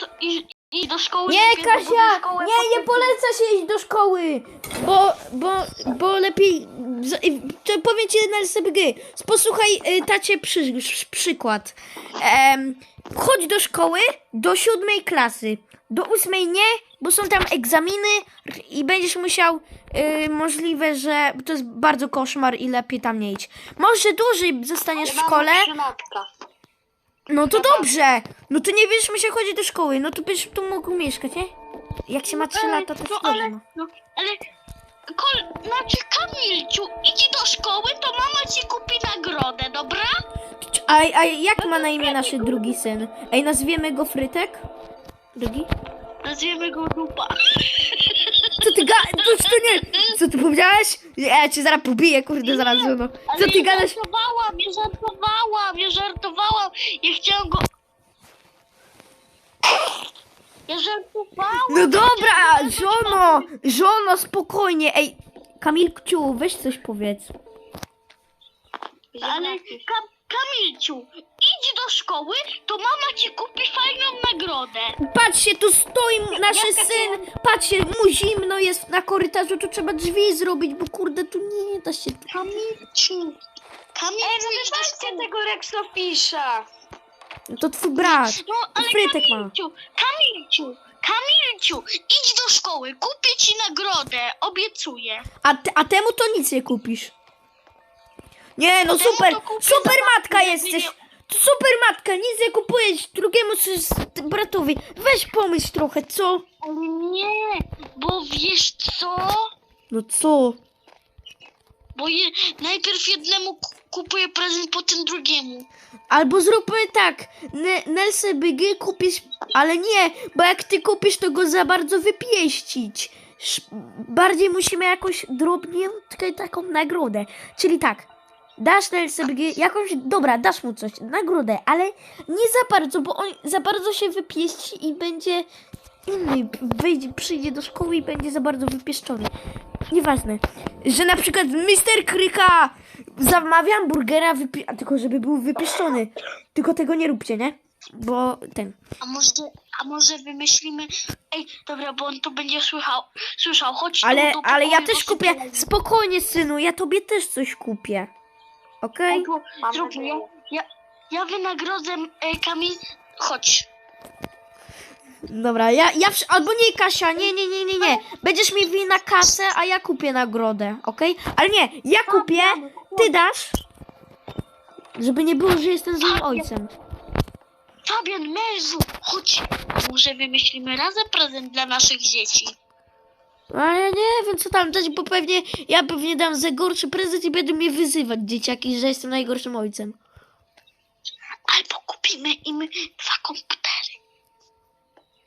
To idź, idź do szkoły. Nie, Kasia! szkoły, Nie, nie poleca się iść do szkoły! Bo, bo, bo lepiej... z- y, To powiem ci na SBG. Posłuchaj y, tacie przy, przy, przykład. Em, chodź do szkoły do siódmej klasy. Do ósmej nie, bo są tam egzaminy i będziesz musiał... Y, możliwe, że to jest bardzo koszmar i lepiej tam nie idź. Może dłużej zostaniesz w szkole. No to dobrze. No to nie będziesz musiał chodzić do szkoły. No to byś tu mógł mieszkać, nie? Jak się ma 3 Ej, lata, to no się ale, no. no, ale kol, znaczy Kamilciu, idź do szkoły, to mama ci kupi nagrodę, dobra? A, a jak ma na imię nasz drugi syn? Ej, nazwiemy go Frytek? Drugi? Nazwiemy go dupa. Co ty ga... To, to nie... Co ty powiedziałeś? Ja cię zaraz pobiję, kurde, zaraz no. Ale Co ty ja gadasz? żartowałam, ja żartowałam, ja żartowałam. Ja chciałam go... Ja żartowałam. No dobra, żono! Żono, spokojnie. Ej, Kamilciu, weź coś powiedz. Ale Kam Kamilciu, idź do szkoły, to mama ci kupi fajną nagrodę. Patrzcie, tu stoi nasz syn. Patrzcie, mu zimno jest na korytarzu, tu trzeba drzwi zrobić, bo kurde, tu nie da się... Kamilciu, Kamilciu, idź do szkoły. tego Rexofisza. To twój brat. No, ale Frytek ma. Kamilciu, Kamilciu, Kamilciu, idź do szkoły, kupię ci nagrodę, obiecuję. A, te, a temu to nic nie kupisz. Nie, no Temu super, to kupię super matka jesteś. Super matka, nic nie kupujesz drugiemu bratowi. Weź pomyśl trochę, co? Ale nie, bo wiesz co? No co? Bo je, najpierw jednemu ku- kupuję prezent, potem drugiemu. Albo zróbmy tak, N- Nelsy Bygy kupisz, ale nie, bo jak ty kupisz, to go za bardzo wypieścić. Sz- Bardziej musimy jakąś drobniutkę taką nagrodę. Czyli tak, dasz Bygy jakąś, dobra, dasz mu coś, nagrodę, ale nie za bardzo, bo on za bardzo się wypieści i będzie inny, wyjdzie, przyjdzie do szkoły i będzie za bardzo wypieszczony. Nieważne, że na przykład Mister Kryka zamawiam burgera, wypi- a tylko żeby był wypieszczony. Tylko tego nie róbcie, nie? Bo ten. A może, a może wymyślimy... Ej, dobra, bo on to będzie słyszał. Słyszał, chodź tu Ale, do ale ja pokoju, też kupię. Spokojnie, synu, ja tobie też coś kupię. Okej? Ej, bo Mam zrób, nadzieję. ja, ja, wynagrodzę e, Kamil... Chodź. Dobra, ja, ja. Albo nie, Kasia, nie, nie, nie, nie, nie. Będziesz mi wina kasę, a ja kupię nagrodę, okej? Ale nie, ja kupię, ty dasz. Żeby nie było, że jestem złym ojcem. Fabian, mężu, chodź. Może wymyślimy razem prezent dla naszych dzieci. A ja nie wiem, co tam dać, bo pewnie ja pewnie dam za gorszy prezent i będą mnie wyzywać dzieciaki, że jestem najgorszym ojcem. Albo kupimy im dwa komputery.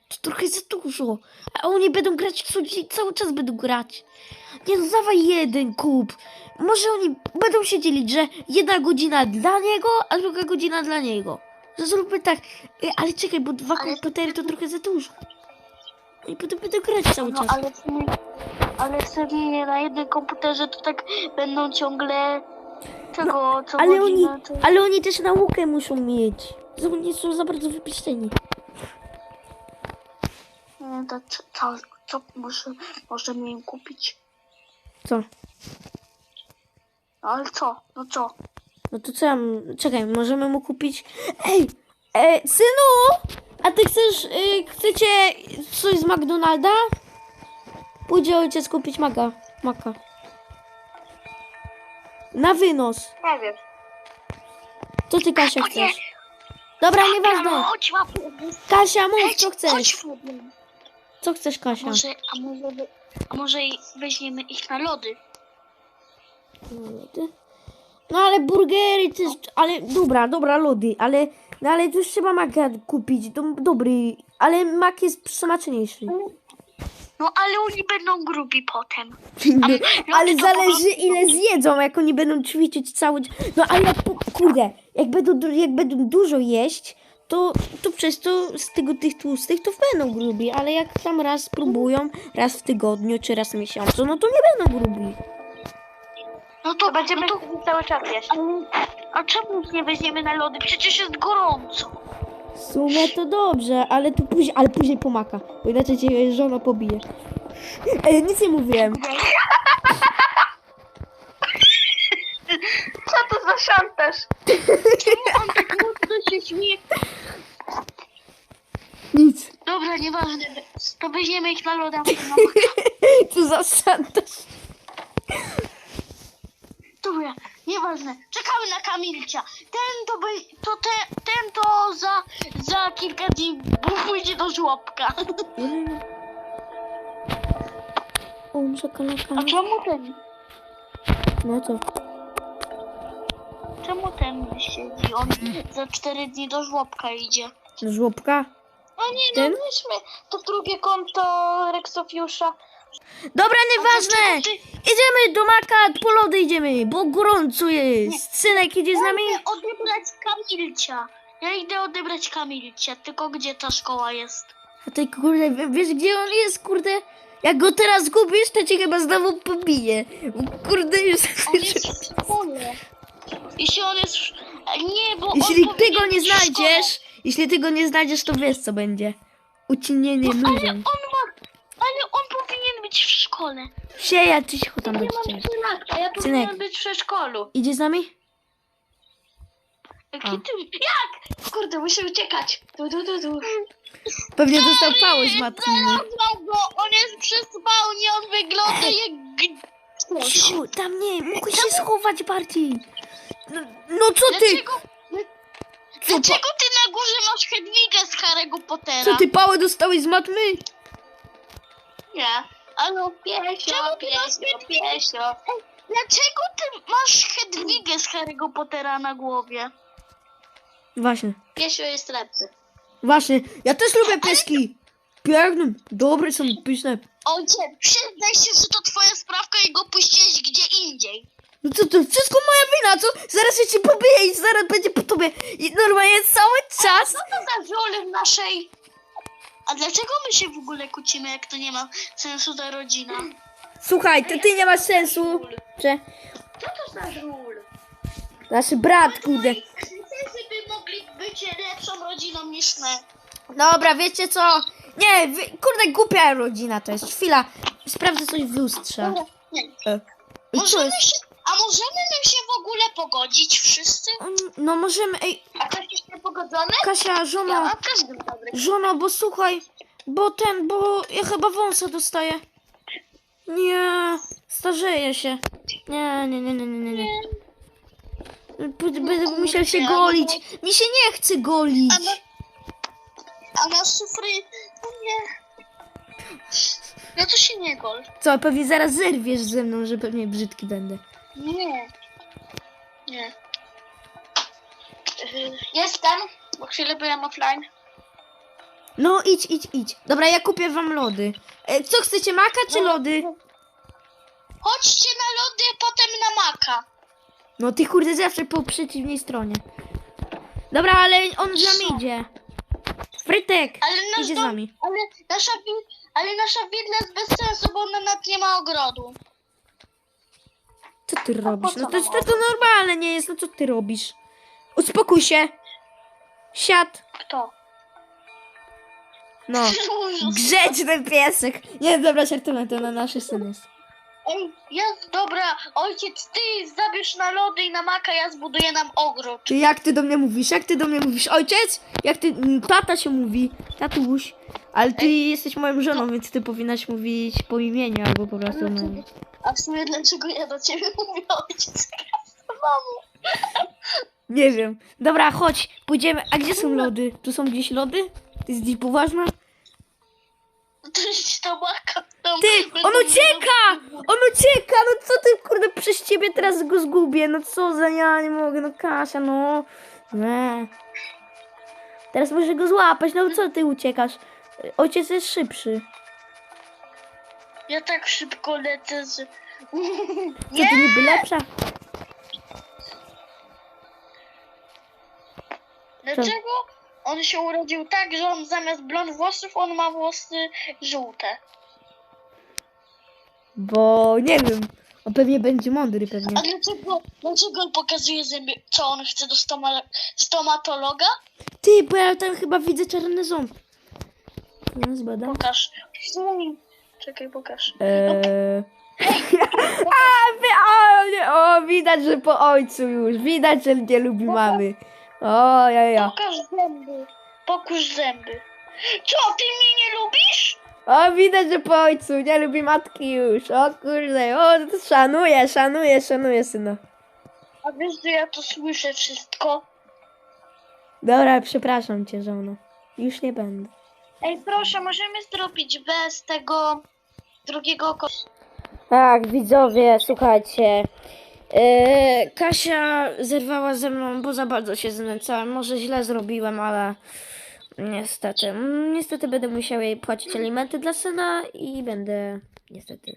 To trochę za dużo. A oni będą grać co dzień, cały czas będą grać. Nie no, dawaj jeden kup. Może oni będą się dzielić, że jedna godzina dla niego, a druga godzina dla niego. Że zróbmy tak. Y, Ale czekaj, bo dwa komputery to trochę za dużo. I potem będą grać cały No czas. ale w sumie, ale na jednym komputerze to tak będą ciągle tego, co No, Ale oni, godzina, to... ale oni też naukę muszą mieć. Że Oni są za bardzo wypieszczeni. Nie, to co, co, co może, możemy im kupić? Co? No ale co? No co? No to co ja... m- Czekaj, możemy mu kupić... Ej! E, synu! A ty chcesz... Y, chcecie coś z McDonalda? Pójdzie ojciec kupić maga. Maka. Na wynos. Nie wiem. Co ty, Kasia, O nie! chcesz? Dobra, No, nieważne. chodź, łapu. Kasia, mów, Chodź, co chcesz. Co chcesz, Kasia? Może, a może, wy- a może i weźmiemy ich na lody? Lody? No ale burgery też... Ale dobra, dobra, lody, ale... No ale tu już trzeba maka kupić. To dobry. Ale mak jest smaczniejszy. No ale oni będą grubi potem. Ale to zależy po ile zjedzą, jak oni będą ćwiczyć cały dzień. No ale jak, kurde, jak będą, du- jak będą dużo jeść, to, to przez to z tego tych tłustych to będą grubi, ale jak tam raz próbują, raz w tygodniu czy raz w miesiącu, no to nie będą grubi. No to, To będziemy no to, cały czas jeść. a czemu nie weźmiemy na lody? Przecież jest gorąco. W sumie to dobrze, ale to później, ale później pomaka, bo inaczej cię żona pobije. Ej, nic nie mówiłem. Co to za szantaż? On tak mocno się śmieje. Nic. Dobra, nieważne. To weźmiemy ich na loda. Co za szantaż. Dobra, nieważne. Czekamy na Kamilcia. Ten to by, to te, ten to za, za kilka dni pójdzie do żłobka. O, muszę kalaka. A czemu ten? No co? Czemu ten siedzi? On za cztery dni do żłobka idzie. Do żłobka? O nie, no Ten? weźmy to drugie konto Rexofiusza. Dobra, nieważne! Idziemy do Maka, po lody idziemy, bo gorąco jest. Synek idzie z nami? Idę odebrać Kamilcia. Ja idę odebrać Kamilcia, tylko gdzie ta szkoła jest? A ty kurde, wiesz gdzie on jest, kurde? Jak go teraz gubisz, to cię chyba znowu pobije. Kurde, już... On jest w szkole. Jeśli on jest... w- Nie, bo Jeśli on ty go nie być w szkole. znajdziesz, jeśli ty go nie znajdziesz, to wiesz co będzie. Ucinienie Ale nudzą. on. Szkole. Sieja, ty się tam do Ja mam ciebie. ja Synek. powinienem być w przedszkolu. Idzie z nami? Jaki A. ty... Jak? Kurde, muszę uciekać. Tu, tu, tu, tu. Pewnie dostał pałę z matki. Znalazłam go! On jest przy spałnie, on wygląda jak... Cicho, tam nie, mógłbyś się schować bardziej. No, no co ty? Dlaczego... Dlaczego ty na górze masz Hedwigę z Harry'ego Pottera? Co ty pałę dostałeś z matmy? Nie. Ale Piesio, czemu ty masz piesio, piesio. Dlaczego ty masz Hedwigę z Harry'ego Pottera na głowie? Właśnie, Piesio jest lepszy. właśnie. Ja też lubię pieski. Piękne, dobre są, pyszne. Ojcze, przyznaj się, że to twoja sprawka i go puściłeś gdzie indziej. No co to, wszystko moja wina, co? Zaraz się ci pobiję i zaraz będzie po tobie. I normalnie cały czas. Co to za żul w naszej... A dlaczego my się w ogóle kłócimy, jak to nie ma sensu ta rodzina? Słuchaj, to ty nie masz sensu. Że Co to za żul? nasz brat, kurde. Sensy by mogli być lepszą rodziną niż my. Dobra, wiecie co? Nie, wy, kurde, głupia rodzina to jest. Chwila, sprawdzę coś w lustrze. Nie. E, i co Możemy jest? się, a możemy my się w ogóle pogodzić wszyscy? Mm, No możemy, ej, A Kasia, Ja żona, mam każdy dobry. żona, bo słuchaj, bo ten, bo ja chyba wąsa dostaję. Nie, starzeję się. Nie, nie, nie, nie, nie, nie. nie. B- Będę musiał się golić. Mi się nie chce golić. A na, a na szyfry... No nie. No to się nie gol. Co, pewnie zaraz zerwiesz ze mną, że pewnie brzydki będę. Nie. Nie. Jestem, bo chwilę byłem offline. No idź, idź, idź. Dobra, ja kupię wam lody. E, co chcecie, maka czy lody? Chodźcie na lody, potem na maka. No ty kurde zawsze po przeciwnej stronie. Dobra, ale on z nami idzie. Frytek, Ale nasz idzie z dom, nami. ale nasza, wi- ale nasza willa jest bez sensu, bo ona nawet nie ma ogrodu. Co ty robisz? No to, to, to normalne nie jest, no co ty robisz? Uspokój się. Siad. Kto? No. Grzeczny piesek. Nie, dobra, żartuję, to na nasze syny jest. Ej, jest dobra, ojciec, ty zabierz na lody i na maka, ja zbuduję nam ogród. Czy jak ty do mnie mówisz? Jak ty do mnie mówisz? Ojciec? Jak ty... mm, Tata się mówi. Tatuś. Ale ty jesteś moją żoną, więc ty powinnaś mówić po imieniu albo po prostu... No. A w sumie dlaczego ja do ciebie mówię ojciec? Mamo. Nie wiem. Dobra, chodź, pójdziemy. A gdzie są lody? Tu są gdzieś lody? Ty jest gdzieś poważna? To jest ta. Tam Ty, będą- on ucieka! On ucieka! No co ty, kurde, przez ciebie teraz go zgubię. No co za ja nie mogę, no Kasia, no. Nie. Teraz muszę go złapać, no co ty uciekasz? Ojciec jest szybszy. Ja tak szybko lecę z... Co ty niby lepsza? Dlaczego on się urodził tak, że on zamiast blond włosów, on ma włosy żółte? Bo nie wiem. On pewnie będzie mądry pewnie. A dlaczego, dlaczego on pokazuje zęby? Co on chce do stoma, stomatologa? Ty, bo ja tam chyba widzę czarny ząb. Ja zbadam. Pokaż. Czekaj, pokaż. Eee... A, wy, o, nie, o, widać, że po ojcu już. Widać, że nie lubi mamy. O, ja, ja. Pokaż zęby. Pokaż zęby. Co, ty mnie nie lubisz? O, widać, że po ojcu nie lubi matki już. O kurde, o, szanuję, szanuję, szanuję syna. A wiesz, że ja to słyszę wszystko? Dobra, przepraszam cię, żono. Już nie będę. Ej, proszę, możemy zrobić bez tego drugiego ko- Tak, widzowie, słuchajcie. Yy, Kasia zerwała ze mną, bo za bardzo się znęcałem. Może źle zrobiłem, ale niestety. Mm, Niestety będę musiał jej płacić alimenty dla syna i będę niestety